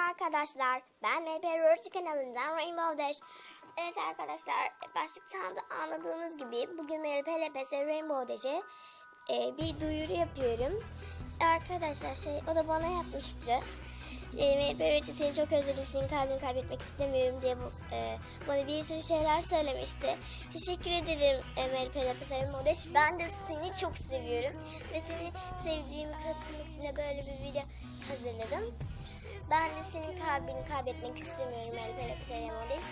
Merhaba arkadaşlar. Ben Rorty kanalından Rainbow Dash. Evet arkadaşlar başlıktan da anladığınız gibi bugün MLP LPS Rainbow Dash'e e, bir duyuru yapıyorum. Arkadaşlar şey o da bana yapmıştı. E, MLP Rorty seni çok özledim senin kalbini kaybetmek istemiyorum diye bu, e, bana bir sürü şeyler söylemişti. Teşekkür ederim e, LPS Rainbow Dash. Ben de seni çok seviyorum. Ve seni sevdiğimi katılmak için de böyle bir video hazırladım. Ben de senin kalbini kaybetmek istemiyorum Elbette Seremonis.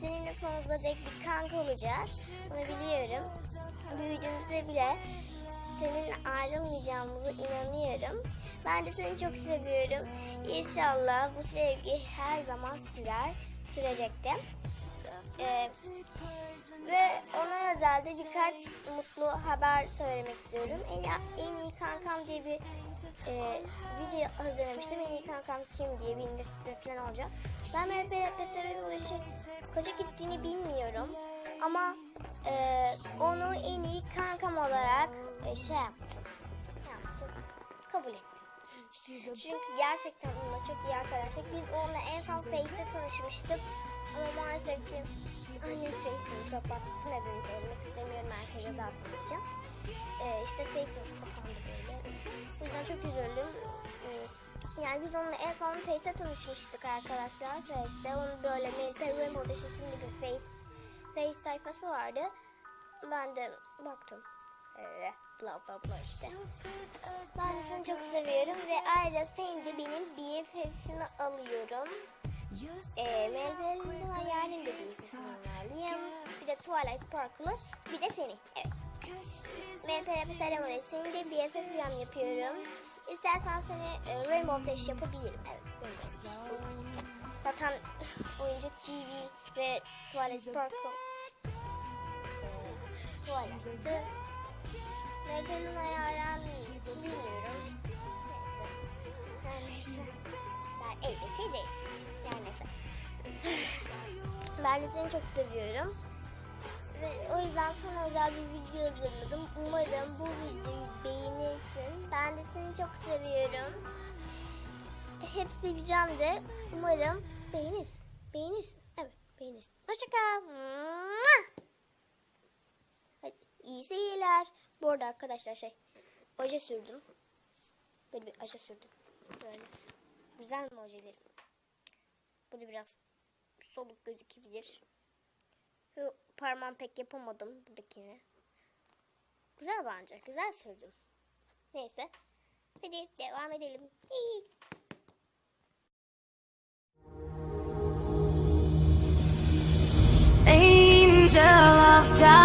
Seninle sonsuza dek bir kanka olacağız. Bunu biliyorum. Büyüdüğümüzde bile seninle ayrılmayacağımıza inanıyorum. Ben de seni çok seviyorum. İnşallah bu sevgi her zaman sürer, sürecekti. Ee, ve ona özel de birkaç mutlu haber söylemek istiyorum. En, en iyi kankam diye bir e, video hazırlamıştım. En iyi kankam kim diye bir İngilizce falan olacak. Ben MPLP sebebi ulaşım kaça gittiğini bilmiyorum. Ama e, onu en iyi kankam olarak e, şey yaptım. Yaptım. Kabul ettim. Çünkü gerçekten onunla çok iyi arkadaşlık. Biz onunla en son Face'te tanışmıştık. Ama maalesef ki annem Face'ini kapattı. Nedenini söylemek istemiyorum. Herkese dağıtmayacağım. Ee, işte Face'im kapandı böyle. O yüzden çok üzüldüm. Ee, Yani biz onunla en son Face'te tanışmıştık arkadaşlar. Face'te onun böyle bir Face, Face sayfası vardı. Ben de baktım. Ee, bla bla bla işte. Ben de seni çok seviyorum ve ayrıca seni de benim BFF'imi alıyorum. Ee, Melville'in hayalinde bir isimliyim. Bir de Twilight Sparkle'ı, bir de seni. Evet. MPRP Ceremony, seni de BFF falan yapıyorum. İstersen seni e, Rainbow Dash yapabilirim. Evet. Zaten oyuncu TV ve Twilight Sparkle Twilight'tı. Melville'in hayalini bilmiyorum. Neyse. Her neyse. Ben elbette değil. Yani neyse. ben de seni çok seviyorum. Ve o yüzden sana özel bir video hazırladım. Umarım bu videoyu beğenirsin. Ben de seni çok seviyorum. Hep seveceğim de. Umarım beğenirsin. Beğenirsin. Evet beğenirsin. Hoşçakal. Bu arada arkadaşlar şey oje sürdüm. Böyle bir oje sürdüm. Böyle. Güzel mi ojelerim? Bu da biraz soluk gözükebilir. Şu parmağım pek yapamadım buradakini. Güzel bence. Güzel sürdüm. Neyse. Hadi devam edelim. Angel of death.